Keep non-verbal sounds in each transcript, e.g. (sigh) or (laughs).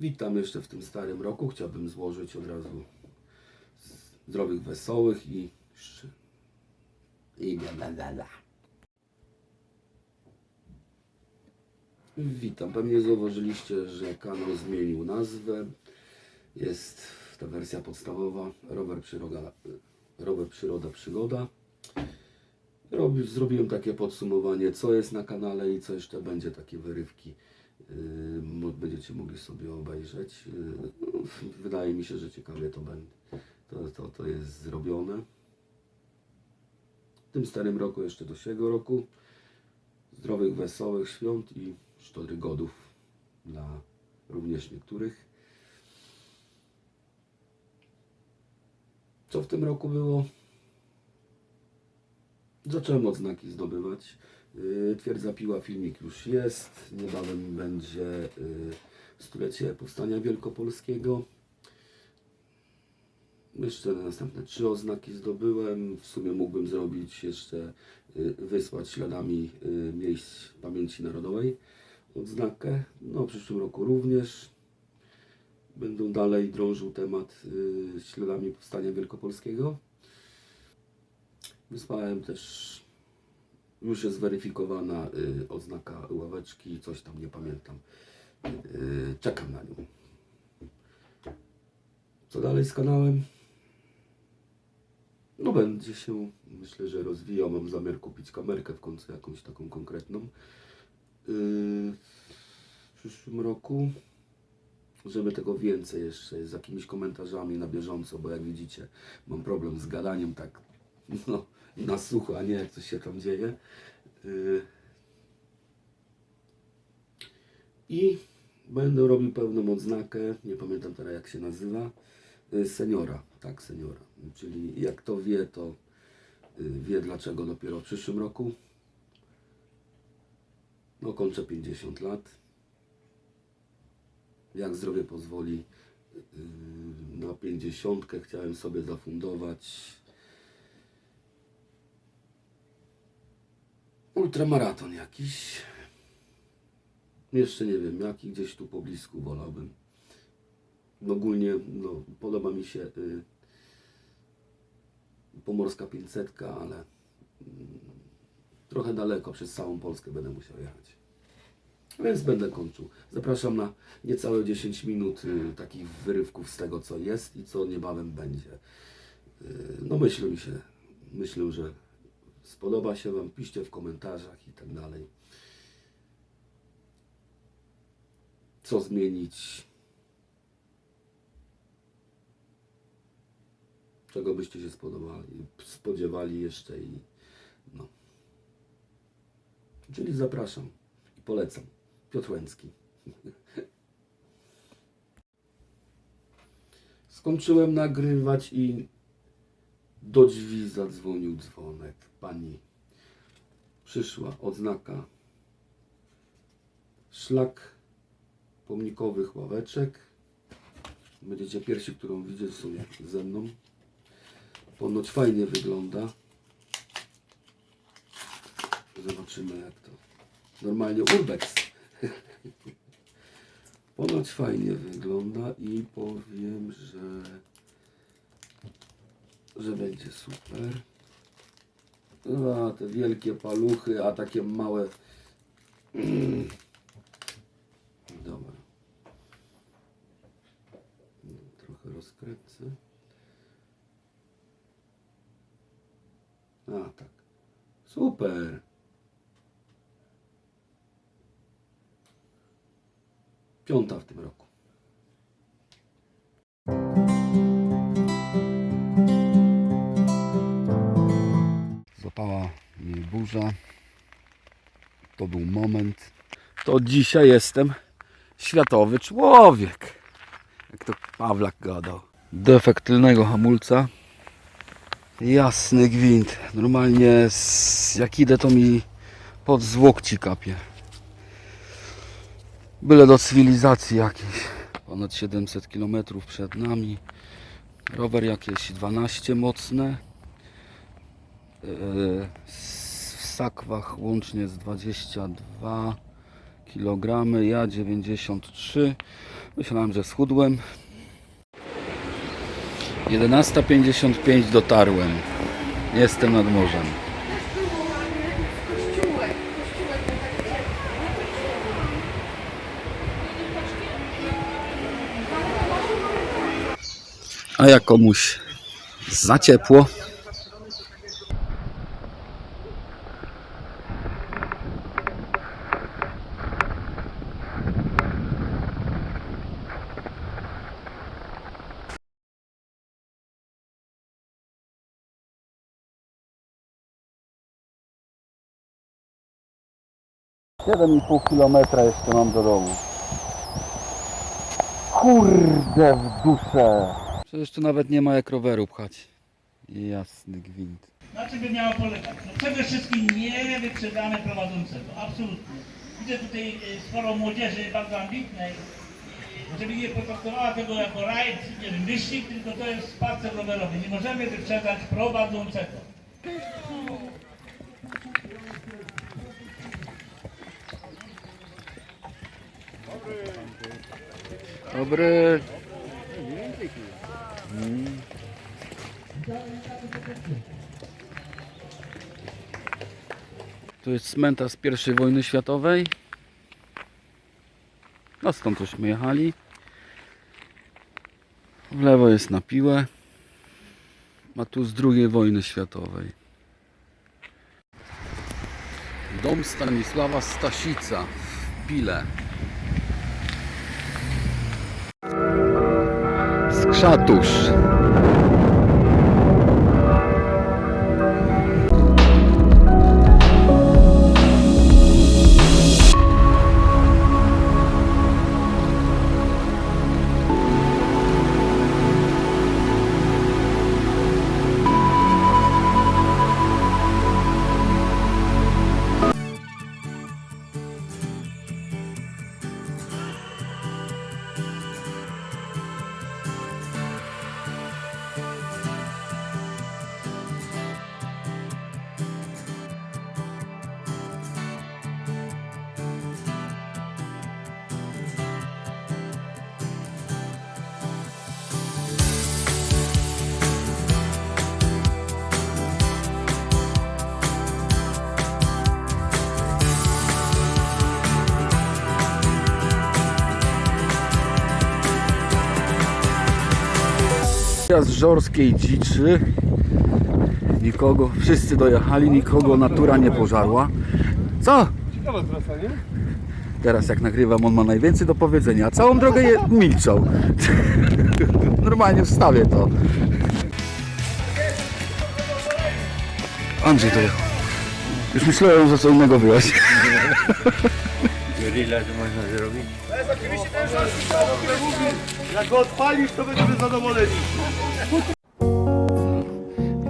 Witam jeszcze w tym starym roku. Chciałbym złożyć od razu zdrowych, wesołych i i bla. Witam. Pewnie zauważyliście, że kanał zmienił nazwę. Jest ta wersja podstawowa. Rower Przyroda, rower Przyroda Przygoda. Robi, zrobiłem takie podsumowanie, co jest na kanale i co jeszcze będzie, takie wyrywki. Yy, będziecie mogli sobie obejrzeć. Yy, wydaje mi się, że ciekawie to będzie. To, to, to jest zrobione. W tym starym roku, jeszcze do siego roku. Zdrowych, wesołych świąt i sztory godów dla również niektórych. Co w tym roku było? Zacząłem odznaki zdobywać. Yy, Twierdza Piła filmik już jest. Niebawem będzie yy, stulecie Powstania Wielkopolskiego. Jeszcze następne trzy oznaki zdobyłem. W sumie mógłbym zrobić jeszcze, yy, wysłać śladami miejsc pamięci narodowej odznakę. No, w przyszłym roku również. Będą dalej drążył temat śladami Powstania Wielkopolskiego. Wysłałem też, już jest zweryfikowana y, oznaka ławeczki, coś tam nie pamiętam. Y, czekam na nią. Co dalej z kanałem? No będzie się, myślę, że rozwijał. Mam zamiar kupić kamerkę w końcu, jakąś taką konkretną. Y, w przyszłym roku, żeby tego więcej jeszcze, z jakimiś komentarzami na bieżąco, bo jak widzicie, mam problem z gadaniem tak no, na sucho, a nie jak coś się tam dzieje. Yy. I będę robił pełną odznakę, nie pamiętam teraz jak się nazywa, yy, seniora, tak, seniora. Czyli jak to wie, to yy, wie dlaczego dopiero w przyszłym roku. No kończę 50 lat. Jak zdrowie pozwoli, na 50 chciałem sobie zafundować Ultramaraton jakiś. Jeszcze nie wiem jaki, gdzieś tu po blisku wolałbym. Ogólnie no, podoba mi się y, pomorska 500, ale mm, trochę daleko, przez całą Polskę będę musiał jechać. Więc będę kończył. Zapraszam na niecałe 10 minut y, takich wyrywków z tego, co jest i co niebawem będzie. Y, no myślę mi się, myślę, że spodoba się Wam, piszcie w komentarzach i tak dalej. Co zmienić? Czego byście się spodobali, spodziewali jeszcze i no. Czyli zapraszam i polecam. Piotr Łęcki. (laughs) Skończyłem nagrywać i do drzwi zadzwonił dzwonek. Pani przyszła, odznaka. Szlak pomnikowych ławeczek. Będziecie pierwsi, którą widzę w sumie ze mną. Ponoć fajnie wygląda. Zobaczymy jak to. Normalnie urbex. (laughs) Ponoć fajnie wygląda i powiem, że że będzie super. A, te wielkie paluchy, a takie małe. (clears throat) Dobra. Trochę rozkręcę. A, tak. Super. Piąta w tym roku. Mnie burza. To był moment. To dzisiaj jestem światowy człowiek. Jak to Pawlak gadał. Defekt tylnego hamulca. Jasny gwint. Normalnie z, jak idę to mi pod z łokci kapie. Byle do cywilizacji jakiejś. Ponad 700 km przed nami. Rower jakieś 12 mocne. W sakwach łącznie z 22 km kg, ja 93. Myślałem, że schudłem. 11.55 dotarłem. Jestem nad morzem. A jak komuś za ciepło, Siedem i pół kilometra jeszcze mam do domu. Kurde w duszę. Przecież tu nawet nie ma jak roweru pchać. Jasny gwint. Na czym by miało polegać? No przede wszystkim nie wyprzedamy prowadzącego, absolutnie. Widzę tutaj e, sporo młodzieży bardzo ambitnej, żeby nie potraktowała tego jako rajd, nie wiem, wyścig, tylko to jest spacer rowerowy. Nie możemy wyprzedzać prowadzącego. Dobry. Tu jest cmentarz z I wojny światowej. No stąd żeśmy jechali. W lewo jest na piłę. A tu z II wojny światowej. Dom Stanisława Stasica w Pile. chatos. Z żorskiej dziczy. Nikogo, wszyscy dojechali, nikogo natura nie pożarła. Co? Ciekawa trasa, nie? Teraz jak nagrywam, on ma najwięcej do powiedzenia, a całą drogę je milczał. (laughs) Normalnie wstawię to. Andrzej dojechał. Już myślałem, że co innego wyjąć. (laughs) Grilla to można zrobić. Jak go odpalisz, to będziemy zadowoleni.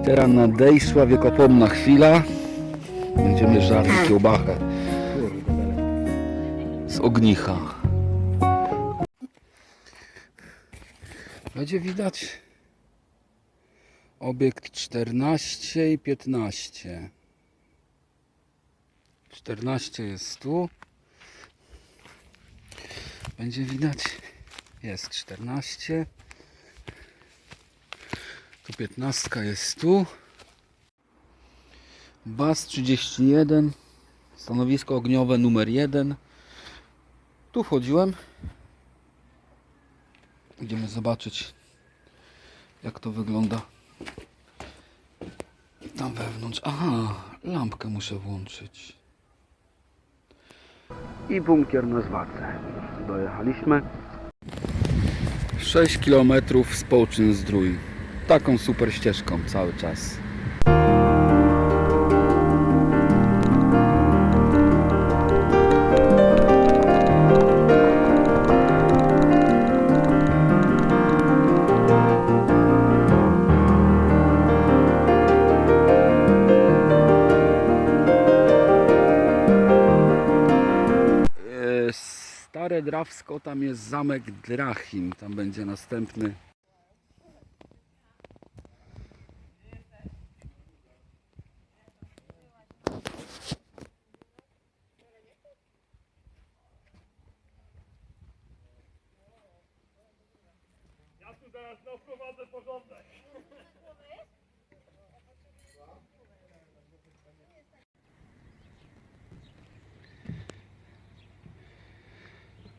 I teraz nadejszła wiekopomna chwila. Będziemy żarli kiełbachę z ognicha. Będzie widać obiekt 14 i 15. 14 jest tu. Będzie widać. Jest 14. Tu 15 jest tu. BAS 31. Stanowisko ogniowe numer 1. Tu wchodziłem. Idziemy zobaczyć jak to wygląda tam wewnątrz. Aha, lampkę muszę włączyć. I bunkier na zwadze. Dojechaliśmy. 6 km z Połczyn Zdrój. Taką super ścieżką cały czas. Drawsko, tam jest zamek Drachim, tam będzie następny.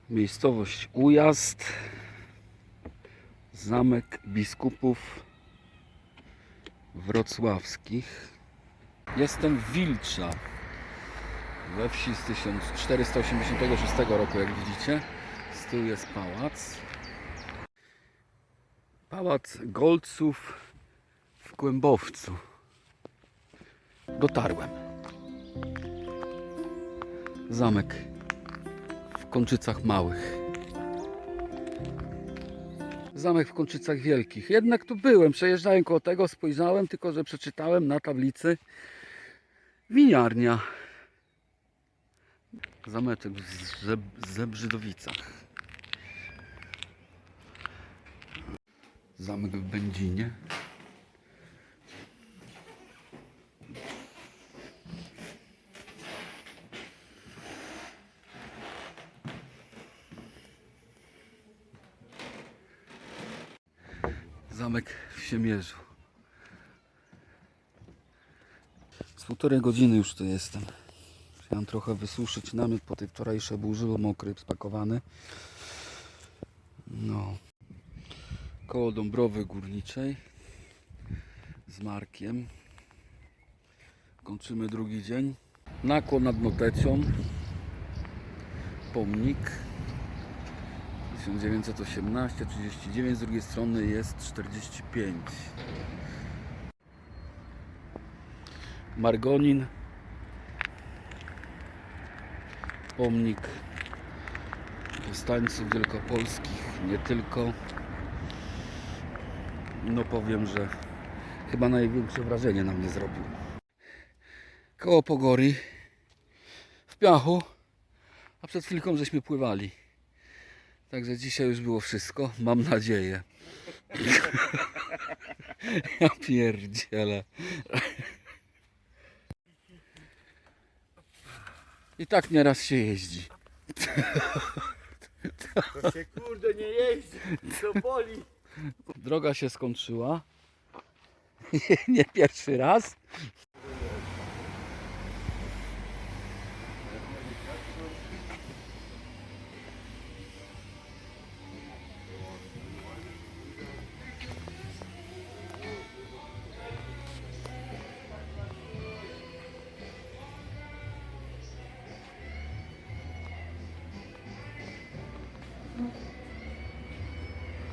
Miejscowość Ujazd, Zamek Biskupów Wrocławskich. Jestem w Wilcza, we wsi z 1486 roku, jak widzicie. Z tyłu jest pałac. Pałac Golców w Kłębowcu. Dotarłem. Zamek w Kączycach Małych. Zamek w Kączycach Wielkich. Jednak tu byłem, przejeżdżałem koło tego, spojrzałem, tylko że przeczytałem na tablicy winiarnia. Zameczek w Zeb- Zebrzydowicach. Zamek w Będzinie. Zamek w Siemierzu. Z półtorej godziny już tu jestem. Chciałem trochę wysuszyć namiot po tej wczorajszej burzy, bo mokry, spakowany. No. Koło Dąbrowy Górniczej z Markiem. Kończymy drugi dzień. Nakło nad Notecią. Pomnik. 1918, 39, z drugiej strony jest 45. Margonin. Pomnik powstańców wielkopolskich, nie tylko. No powiem, że chyba największe wrażenie na mnie zrobił. Koło Pogory w piachu, a przed chwilką żeśmy pływali. Także dzisiaj już było wszystko, mam nadzieję. (laughs) Ja pierdzielę. I tak nieraz się jeździ. To się kurde nie jeździ, to boli. Droga się skończyła. (laughs) Nie pierwszy raz.